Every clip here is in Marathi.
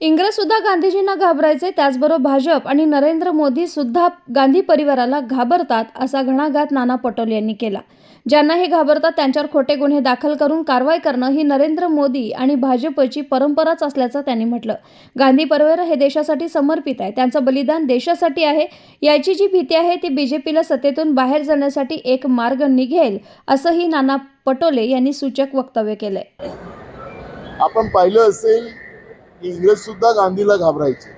इंग्रज सुद्धा गांधीजींना घाबरायचे त्याचबरोबर भाजप आणि नरेंद्र मोदी सुद्धा गांधी परिवाराला घाबरतात असा घणाघात नाना पटोले यांनी केला. ज्यांना हे घाबरतात त्यांच्यावर खोटे गुन्हे दाखल करून कारवाई करणं ही नरेंद्र मोदी आणि भाजपची परंपराच असल्याचं त्यांनी म्हटलं. गांधी परिवार हे देशासाठी समर्पित आहे त्यांचं बलिदान देशासाठी आहे याची जी भीती आहे ती बीजेपीला सत्तेतून बाहेर जाण्यासाठी एक मार्ग निघेल असंही नाना पटोले यांनी सूचक वक्तव्य केलंय. आपण पाहिलं असेल इंग्रज सुद्धा गांधीला घाबरायचे.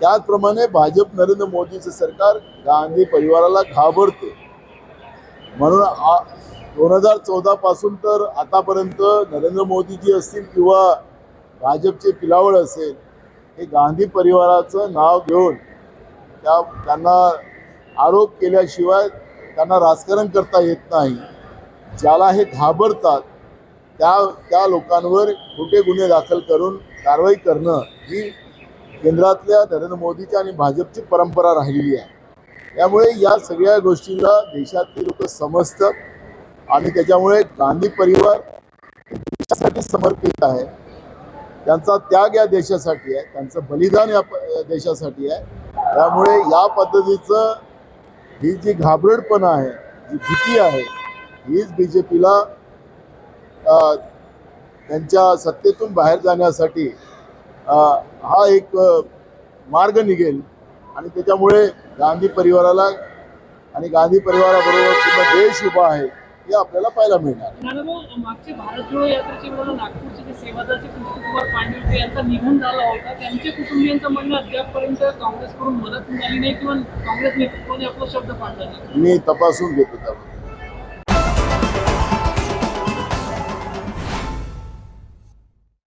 त्याचप्रमाणे भाजप नरेंद्र मोदीचं सरकार गांधी परिवाराला घाबरते. म्हणून दोन हजार चौदा पासून तर आतापर्यंत नरेंद्र मोदीजी असतील किंवा भाजपचे पिलावळ असेल हे गांधी परिवाराचं नाव घेऊन त्या त्यांना आरोप केल्याशिवाय त्यांना राजकारण करता येत नाही. ज्याला हे घाबरतात त्या त्या लोकांवर खोटे गुन्हे दाखल करून कारवाई करणं ही केंद्रातल्या नरेंद्र मोदीच्या आणि भाजपची परंपरा राहिलेली आहे. त्यामुळे या सगळ्या गोष्टीला देशातले लोक समजतात आणि त्याच्यामुळे गांधी परिवार देशासाठी समर्पित आहे. त्यांचा त्याग या देशासाठी आहे त्यांचं बलिदान या देशासाठी आहे. त्यामुळे या पद्धतीचं ही जी घाबरडपणा आहे जी भीती आहे हीच बी जे पीला त्यांच्या सत्तेतून बाहेर जाण्यासाठी हा एक मार्ग निघेल. आणि त्याच्यामुळे गांधी परिवाराला आणि गांधी परिवाराबरोबर पूर्ण देश उभा आहे हे आपल्याला पाहायला मिळणार. मी तपासून घेतो त्याबद्दल